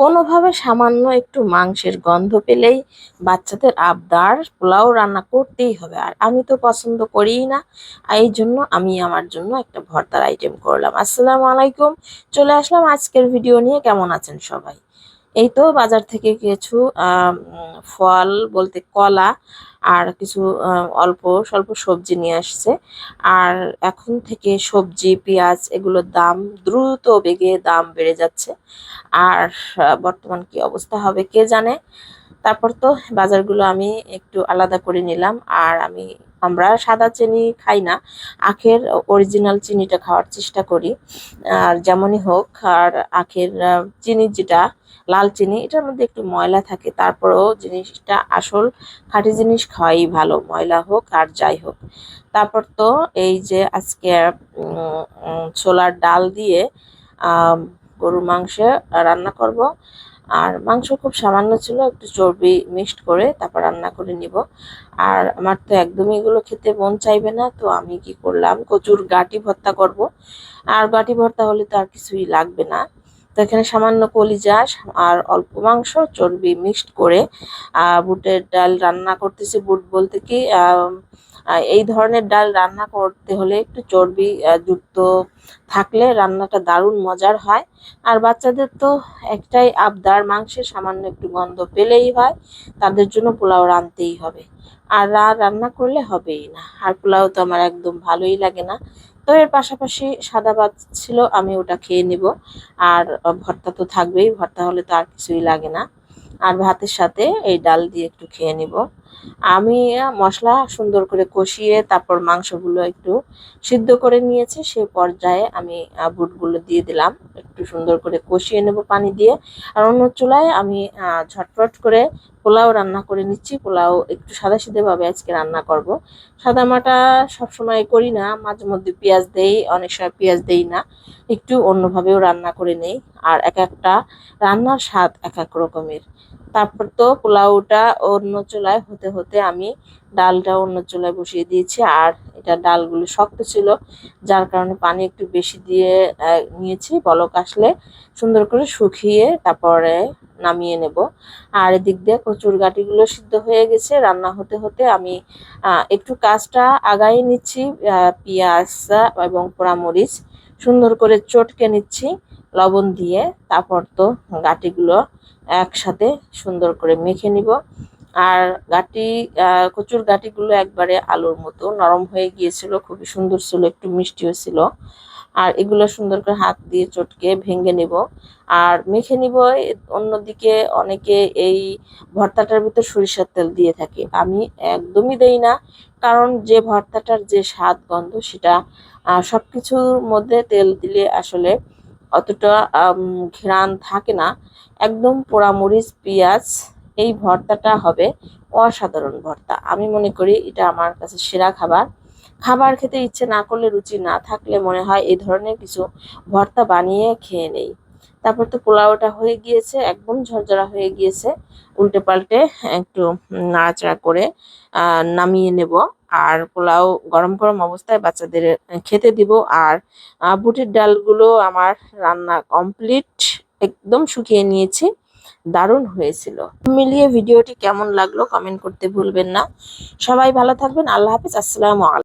কোনোভাবে সামান্য একটু মাংসের গন্ধ পেলেই বাচ্চাদের আবদার পোলাও রান্না করতেই হবে। আর আমি তো পছন্দ করিই না এই জন্য আমি আমার জন্য একটা ভর্তার আইটেম করলাম। আসসালামু আলাইকুম, চলে আসলাম আজকের ভিডিও নিয়ে। কেমন আছেন সবাই? এই তো বাজার থেকে কিছু ফল বলতে কলা আর কিছু অল্প স্বল্প সবজি নিয়ে আসছে। আর এখন থেকে সবজি, পেঁয়াজ এগুলোর দাম দ্রুত বেগে দাম বেড়ে যাচ্ছে। আর বর্তমান কি অবস্থা হবে কে জানে? তারপর তো বাজারগুলো আমি একটু আলাদা করে নিলাম। আর আমি আমরা সাদা চিনি খাই না, আখের অরিজিনাল চিনিটা খাওয়ার চেষ্টা করি। আর যেমনই হোক, আর আখের চিনি যেটা, লাল চিনি, এটার মধ্যে একটু ময়লা থাকে, তারপরেও জিনিসটা আসল খাঁটি জিনিস খাওয়াই ভালো, ময়লা হোক আর যাই হোক। তারপর তো এই যে আজকে ছোলার ডাল দিয়ে গরুর মাংস রান্না করব। আর মাংস খুব সামান্য ছিল, একটু চর্বি মিক্সড করে তারপর রান্না করে নিব। আর আমার তো একদমই এগুলো খেতে মন চাইবে না, তো আমি কি করলাম, কচুর গাটি ভর্তা করব। আর গাটি ভর্তা হলে তো আর কিছুই লাগবে না। তো এখানে সামান্য কলিজা আর অল্প মাংস, চর্বি মিক্সড করে বুটের ডাল রান্না করতেছি বুট বলতে কি এই ধরনের ডাল রান্না করতে হলে একটু চর্বি যুক্ত থাকলে রান্নাটা দারুণ মজার হয়। আর বাচ্চাদের তো একটাই আবদার, মাংসের সামান্য একটু গন্ধ পেলেই হয়, তাদের জন্য পোলাও রাঁধতেই হবে। আর রান্না করলে হবেই না, আর পোলাও তো আমার একদম ভালোই লাগে না। তো এর পাশাপাশি সাদা ভাত ছিল, আমি ওটা খেয়ে নিব। আর ভর্তা তো থাকবেই, ভর্তা হলে তো আর কিছুই লাগে না। আর ভাতের সাথে এই ডাল দিয়ে একটু খেয়ে নিব। আমি মশলা সুন্দর করে কষিয়ে তারপর মাংসগুলো একটু সিদ্ধ করে নিয়েছি, সে পর্যায়ে আমি বুটগুলো দিয়ে দিলাম। একটু সুন্দর করে কষিয়ে নেব পানি দিয়ে। আর অন্য চুলায় আমি ঝটপট করে পোলাও রান্না করে নিচ্ছি। পোলাও একটু সাদা ভাবে আজকে রান্না করব। সাদা মাটা সবসময় করি না, মাঝে মধ্যে পেঁয়াজ দেই, অনেক সময় পেঁয়াজ দেই না। একটু অন্যভাবেও রান্না করে নেই। আর এক একটা রান্নার স্বাদ এক এক রকমের। তারপর তো পোলাওটা অন্য চুলায় হতে হতে আমি ডালটা অন্য চুলায় বসিয়ে দিয়েছি। আর এটা ডালগুলো শক্ত ছিল, যার কারণে পানি একটু বেশি দিয়ে নিয়েছি। বলক আসলে সুন্দর করে শুকিয়ে তারপরে নামিয়ে নেব। আর এদিক দিয়ে কচুর গাটিগুলো সিদ্ধ হয়ে গেছে। রান্না হতে হতে আমি একটু কাজটা আগাই নিচ্ছি পেঁয়াজ এবং পোড়ামরিচ। সুন্দর করে চটকে নিচ্ছি, লবণ দিয়ে। তারপর তো গাটিগুলো একসাথে সুন্দর করে মেখে নিব। আর গাটি কচুর গাটিগুলো একবারে আলুর মতো। নরম হয়ে গিয়েছিল, খুবই সুন্দর ছিল, একটু মিষ্টিও ছিল। আর এগুলো সুন্দর করে হাত দিয়ে চটকে ভেঙে নিব। আর মেখে নিব, অন্যদিকে অনেকে এই ভর্তাটার ভিতর সরিষার তেল দিয়ে থাকে। আমি একদমই দেই না, কারণ যে ভর্তাটার যে স্বাদ, গন্ধ, সেটা সব কিছুর মধ্যে তেল দিলে আসলে অতটা ঘ্রাণ থাকে না। একদম পোড়ামরিচ, পেঁয়াজ, এই ভর্তাটা হবে অসাধারণ ভর্তা। আমি মনে করি এটা আমার কাছে সেরা খাবার। খাবার খেতে ইচ্ছে না করলে রুচি না থাকলে মনে হয় এই ধরনের কিছু ভর্তা বানিয়ে খেয়ে নেই। তারপর তো পোলাওটা হয়ে গিয়েছে, একদম ঝরঝরা হয়ে গিয়েছে। উল্টে পাল্টে একটু নাড়াচাড়া করে নামিয়ে নেব। আর পোলাও গরম গরম অবস্থায় বাচ্চাদের খেতে দিব। আর বুটের ডালগুলো আমার রান্না কমপ্লিট, একদম শুকিয়ে নিয়েছি। দারুণ হয়েছিল। মিলিয়ে ভিডিওটি কেমন লাগল কমেন্ট করতে ভুলবেন না। সবাই ভালো থাকবেন। আল্লাহ হাফিজ। আসসালামু আলাইকুম।